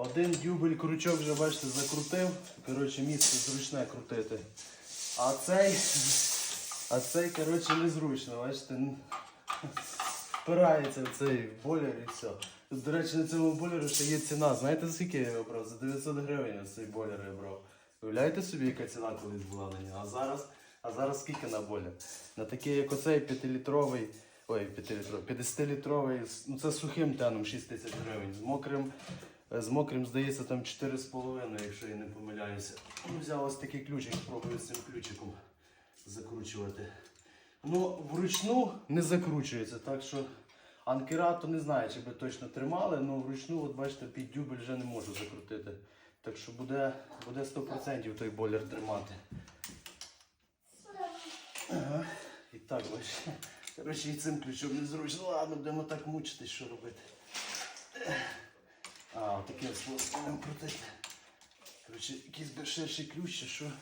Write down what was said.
Один дюбель крючок вже, бачите, закрутив. Коротше, місце зручне крутити. А цей, а цей, коротше, незручно, бачите. Впирається в цей бойлер і все. До речі, на цьому бойлеру ще є ціна. Знаєте, скільки я його брав? За 900 гривень ось цей бойлер я брав. Уявляєте собі, яка ціна колись була на нього? А зараз, а зараз скільки на бойлер? На такий, як оцей 5-літровий, ой, 5-літровий, 50-літровий, ну це з сухим теном 6 тисяч гривень. З мокрим, з мокрим, здається, там 4,5, якщо я не помиляюся. Ну, Взяв ось такий ключик, спробую з цим ключиком закручувати. Ну, вручну не закручується, так що анкера, то не знаю, чи би точно тримали, але вручну, от бачите, під дюбель вже не можу закрутити. Так що буде, буде 100% той бойлер тримати. Ага. І так, бачите. Коротше, і цим ключом незручно. Ладно, будемо так мучитись, що робити. А, слово крутити. Коротше, якийсь ширший ключ, чи що.